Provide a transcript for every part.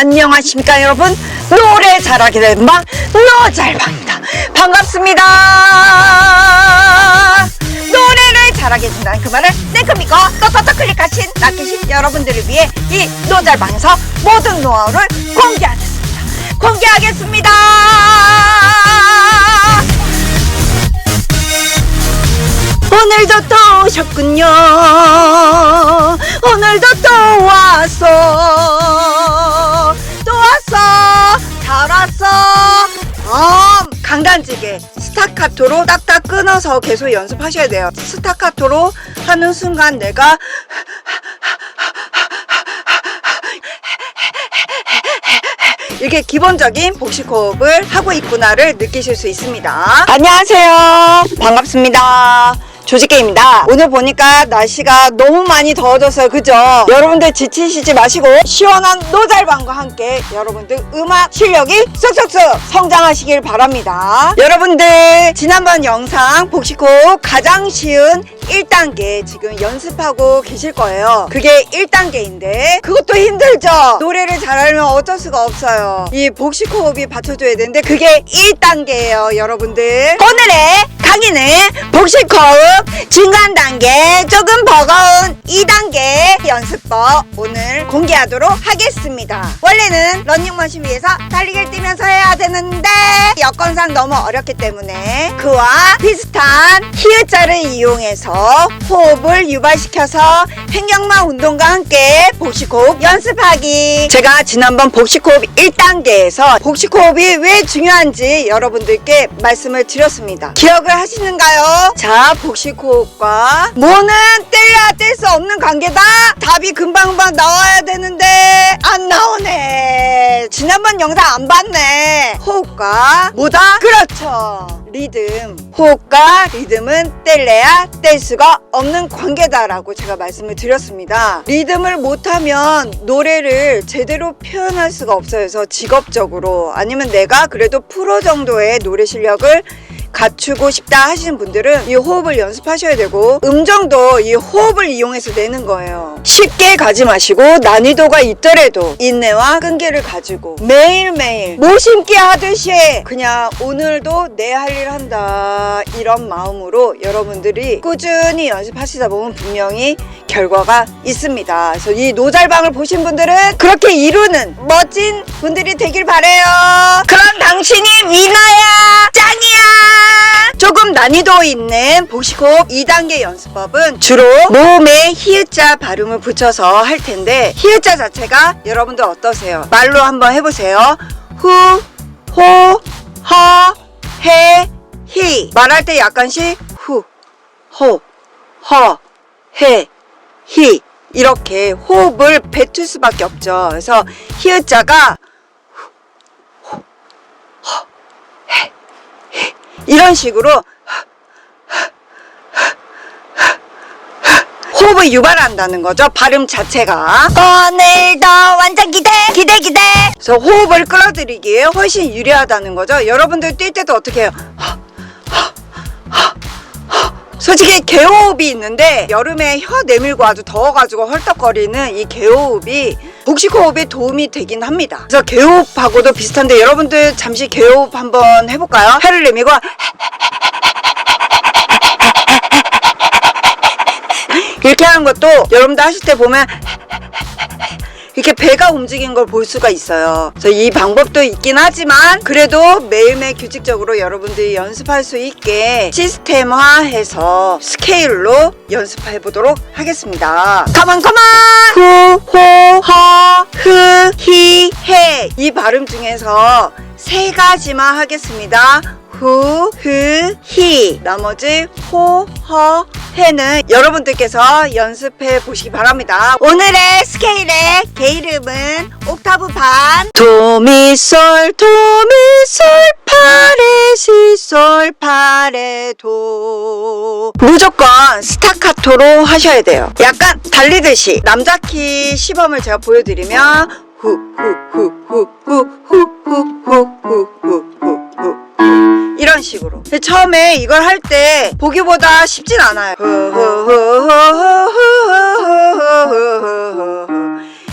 안녕하십니까 여러분 노래 잘하게 된 방 노잘방입니다 반갑습니다 노래를 잘하게 된다는 그 말을 땡크 믿고 또또또 클릭하신 낚이신 여러분들을 위해 이 노잘방에서 모든 노하우를 공개하겠습니다 공개하겠습니다 오늘도 또 오셨군요. 오늘도 또 왔어. 아, 강단지게 스타카토로 딱딱 끊어서 계속 연습하셔야 돼요. 스타카토로 하는 순간 내가 이게 기본적인 복식 호흡을 하고 있구나를 느끼실 수 있습니다. 안녕하세요. 반갑습니다. 조직게입니다. 오늘 보니까 날씨가 너무 많이 더워져서 그죠? 여러분들 지치시지 마시고 시원한 노잘방과 함께 여러분들 음악 실력이 쑥쑥쑥 성장하시길 바랍니다. 여러분들 지난번 영상 복식호흡 가장 쉬운 1단계 지금 연습하고 계실 거예요. 그게 1단계인데 그것도 힘들죠. 노래를 잘하려면 어쩔 수가 없어요. 이 복식 호흡이 받쳐줘야 되는데 그게 1단계예요, 여러분들. 오늘의 강의는 복식 호흡 중간 단계 조금 버거운 2단계 연습법 오늘 공개하도록 하겠습니다. 원래는 런닝머신 위에서 달리기를 뛰면서 해야 되는데 여건상 너무 어렵기 때문에 그와 비슷한 히읗자를 이용해서 호흡을 유발시켜서 횡격막 운동과 함께 복식호흡 연습하기 제가 지난번 복식호흡 1단계에서 복식호흡이 왜 중요한지 여러분들께 말씀을 드렸습니다 기억을 하시는가요? 자 복식호흡과 뭐는 뗄래야 뗄 수 없는 관계다? 답이 금방금방 나와야 되는데 안 나오네. 지난번 영상 안 봤네. 호흡과 뭐다? 그렇죠. 리듬. 호흡과 리듬은 뗄래야 뗄 수가 없는 관계다라고 제가 말씀을 드렸습니다. 리듬을 못하면 노래를 제대로 표현할 수가 없어요. 그래서 직업적으로 아니면 내가 그래도 프로 정도의 노래 실력을 갖추고 싶다 하시는 분들은 이 호흡을 연습하셔야 되고 음정도 이 호흡을 이용해서 내는 거예요. 쉽게 가지 마시고 난이도가 있더라도 인내와 끈기를 가지고 매일매일 모심기 하듯이 그냥 오늘도 내 할 일 한다 이런 마음으로 여러분들이 꾸준히 연습하시다 보면 분명히 결과가 있습니다. 그래서 이 노잘방을 보신 분들은 그렇게 이루는 멋진 분들이 되길 바래요. 그럼 당신이 위너야 조금 난이도 있는 복식호흡 2단계 연습법은 주로 모음에 히읗자 발음을 붙여서 할 텐데 히읗자 자체가 여러분들 어떠세요? 말로 한번 해보세요. 후, 호, 허, 해, 히 말할 때 약간씩 후, 호, 허, 해, 히 이렇게 호흡을 뱉을 수밖에 없죠. 그래서 히읗자가 이런 식으로 호흡을 유발한다는 거죠. 발음 자체가. 오늘도 완전 기대, 기대, 기대. 그래서 호흡을 끌어들이기에 훨씬 유리하다는 거죠. 여러분들 뛸 때도 어떻게 해요? 솔직히 개호흡이 있는데 여름에 혀 내밀고 아주 더워가지고 헐떡거리는 이 개호흡이 복식호흡에 도움이 되긴 합니다. 그래서 개호흡하고도 비슷한데 여러분들 잠시 개호흡 한번 해볼까요? 혀를 내밀고 이렇게 하는 것도 여러분들 하실 때 보면 이렇게 배가 움직인 걸 볼 수가 있어요. 그래서 이 방법도 있긴 하지만 그래도 매일매일 규칙적으로 여러분들이 연습할 수 있게 시스템화해서 스케일로 연습해 보도록 하겠습니다. 가만 가만 이 발음 중에서 세 가지만 하겠습니다. 후, 흐, 히. 나머지 호, 허, 해는 여러분들께서 연습해 보시기 바랍니다. 오늘의 스케일의 개 이름은 옥타브 반. 도미솔, 도미솔, 파레, 시솔, 파레, 도. 무조건 스타카토로 하셔야 돼요. 약간 달리듯이 남자 키 시범을 제가 보여드리면 이런 식으로 처음에 이걸 할 때 보기보다 쉽진 않아요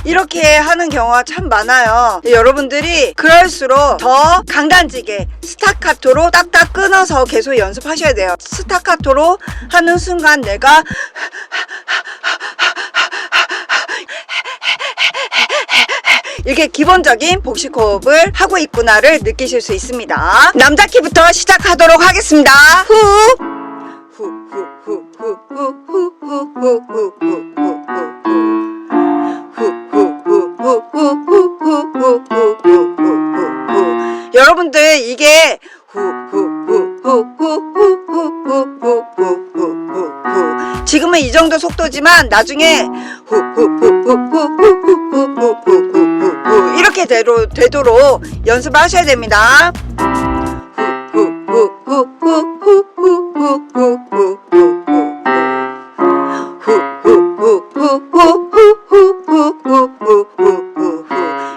이렇게 하는 경우가 참 많아요 여러분들이 그럴수록 더 강단지게 스타카토로 딱딱 끊어서 계속 연습하셔야 돼요 스타카토로 하는 순간 내가 이게 기본적인 복식 호흡을 하고 있구나를 느끼실 수 있습니다. 남자 키부터 시작하도록 하겠습니다. 후! 여러분들 이게 후후후후후후후후후 지금은 이 정도 속도지만 나중에 후후후후후후후후 이렇게 되로, 되도록 연습하셔야 됩니다.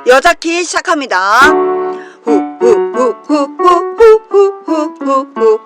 여자 키 시작합니다. 후, 후, 후, 후, 후. Ooh ooh.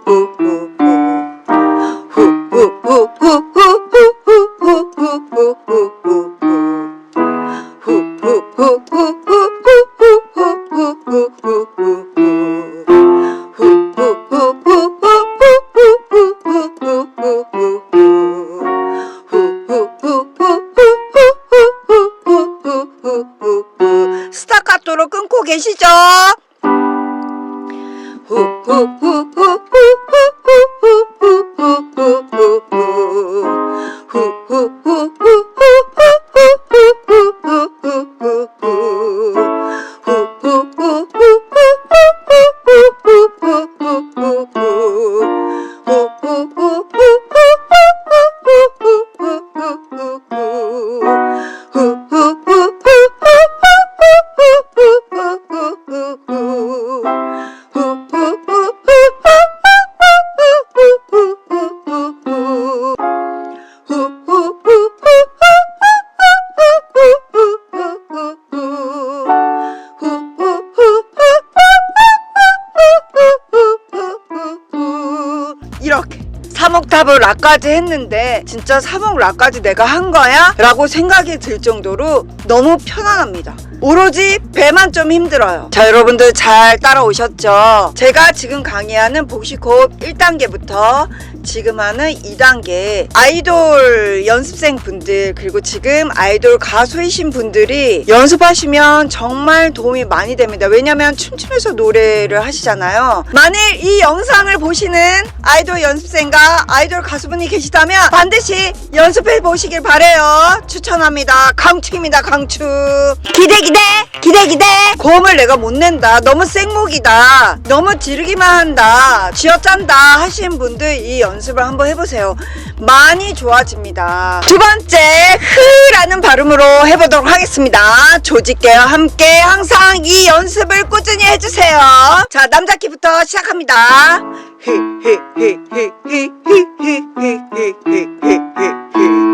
3억탑을 락까지 했는데 진짜 3억 라까지 내가 한 거야? 라고 생각이 들 정도로 너무 편안합니다. 오로지 배만 좀 힘들어요. 자 여러분들 잘 따라오셨죠? 제가 지금 강의하는 복식호흡 1단계부터 지금 하는 2단계 아이돌 연습생 분들 그리고 지금 아이돌 가수이신 분들이 연습하시면 정말 도움이 많이 됩니다. 왜냐면 춤추면서 노래를 하시잖아요. 만일 이 영상을 보시는 아이돌 연습생과 아이돌 가수분이 계시다면 반드시 연습해 보시길 바래요. 추천합니다. 강추입니다. 강추. 기대 기대 기대 기대. 고음을 내가 못 낸다. 너무 생목이다. 너무 지르기만 한다. 쥐어짠다 하신 분들 이 연. 연습을 한번 해보세요. 많이 좋아집니다. 두 번째, 흐라는 발음으로 해보도록 하겠습니다. 조직계와 함께 항상 이 연습을 꾸준히 해주세요. 자, 남자 키부터 시작합니다. 흐, 흐, 흐, 흐, 흐, 흐, 흐, 흐, 흐, 흐, 흐, 흐, 흐.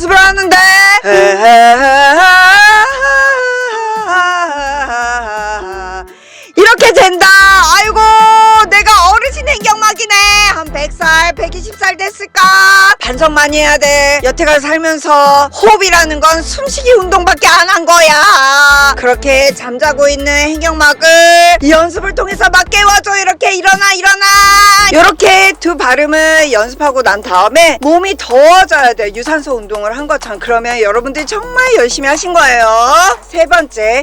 연습을 하는데. 살 됐을까? 반성 많이 해야 돼. 여태까지 살면서 호흡이라는 건 숨쉬기 운동밖에 안 한 거야. 그렇게 잠자고 있는 행경막을 연습을 통해서 막 깨워줘. 이렇게 일어나 일어나. 이렇게 두 발음을 연습하고 난 다음에 몸이 더워져야 돼. 유산소 운동을 한 것처럼. 그러면 여러분들이 정말 열심히 하신 거예요. 세 번째.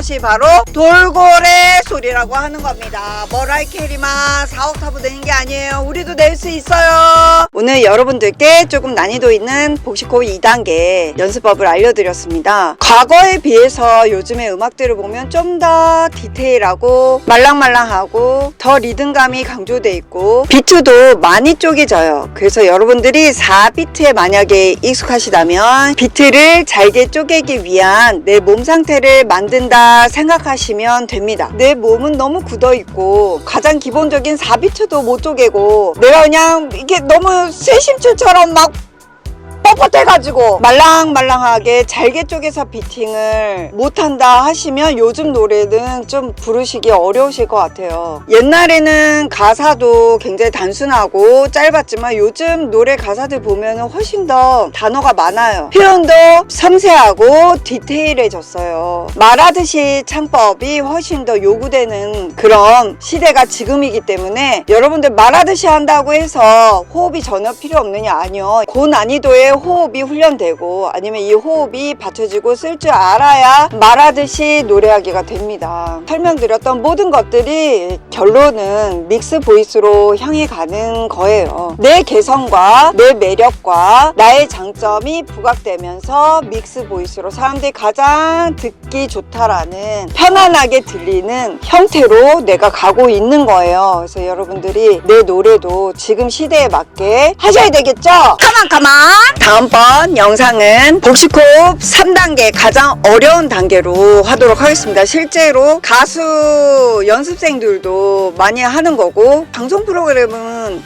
것이 바로 돌고래. 소리라고 하는 겁니다. 머라이 캐리마 4옥타브 되는 게 아니에요. 우리도 낼 수 있어요. 오늘 여러분들께 조금 난이도 있는 복식호 2단계 연습법을 알려드렸습니다. 과거에 비해서 요즘의 음악들을 보면 좀 더 디테일하고 말랑말랑하고 더 리듬감이 강조돼 있고 비트도 많이 쪼개져요. 그래서 여러분들이 4비트에 만약에 익숙하시다면 비트를 잘게 쪼개기 위한 내 몸 상태를 만든다 생각하시면 됩니다. 내 몸은 너무 굳어있고 가장 기본적인 사비트도 못 쪼개고 내가 그냥 이게 너무 쇠심초처럼 막 뻣뻣해가지고 말랑말랑하게 잘게 쪼개서 비팅을 못한다 하시면 요즘 노래는 좀 부르시기 어려우실 것 같아요. 옛날에는 가사도 굉장히 단순하고 짧았지만 요즘 노래 가사들 보면 훨씬 더 단어가 많아요. 표현도 섬세하고 디테일해졌어요. 말하듯이 창법이 훨씬 더 요구되는 그런 시대가 지금이기 때문에 여러분들 말하듯이 한다고 해서 호흡이 전혀 필요 없느냐? 아니요. 고난이도의 호흡이 훈련되고 아니면 이 호흡이 받쳐지고 쓸 줄 알아야 말하듯이 노래하기가 됩니다. 설명드렸던 모든 것들이 결론은 믹스 보이스로 향해 가는 거예요. 내 개성과 내 매력과 나의 장점이 부각되면서 믹스 보이스로 사람들이 가장 듣기 좋다라는 편안하게 들리는 형태로 내가 가고 있는 거예요. 그래서 여러분들이 내 노래도 지금 시대에 맞게 하셔야 되겠죠? 가만 가만! 다음번 영상은 복식호흡 3단계 가장 어려운 단계로 하도록 하겠습니다. 실제로 가수 연습생들도 많이 하는 거고 방송 프로그램은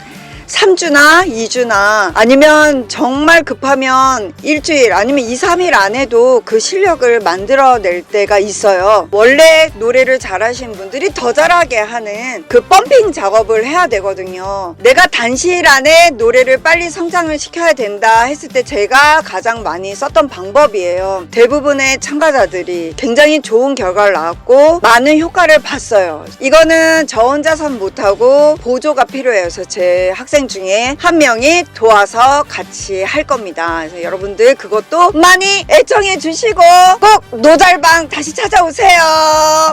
3주나 2주나 아니면 정말 급하면 일주일 아니면 2, 3일 안에도 그 실력을 만들어낼 때가 있어요. 원래 노래를 잘하신 분들이 더 잘하게 하는 그 펌핑 작업을 해야 되거든요. 내가 단시일 안에 노래를 빨리 성장을 시켜야 된다 했을 때 제가 가장 많이 썼던 방법이에요. 대부분의 참가자들이 굉장히 좋은 결과를 낳았고 많은 효과를 봤어요. 이거는 저 혼자선 못하고 보조가 필요해요. 그래서 제 학생 중에 한 명이 도와서 같이 할 겁니다. 그래서 여러분들 그것도 많이 애청해 주시고 꼭 노잘방 다시 찾아오세요.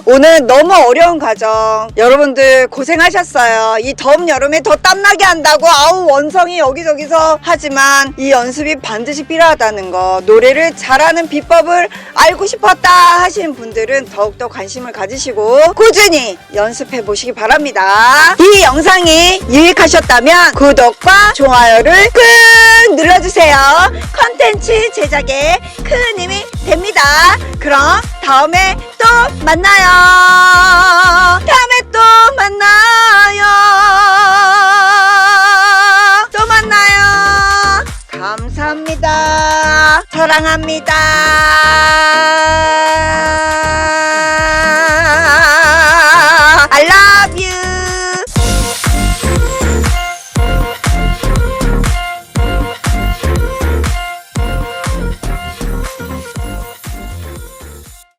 오늘 너무 어려운 과정 여러분들 고생하셨어요. 이 더운 여름에 더 땀나게 한다고 아우 원성이 여기저기서 하지만 이 연습이 반드시 필요하다는 거 노래를 잘하는 비법을 알고 싶었다 하시는 분들은 더욱더 관심을 가지시고 꾸준히 연습해 보시기 바랍니다. 이 영상이 유익하셨다면 구독과 좋아요를 꾹 눌러주세요. 컨텐츠 제작에 큰 힘이 됩니다. 그럼 다음에 또 만나요. 다음에 또 만나요. 또 만나요. 감사합니다. 사랑합니다.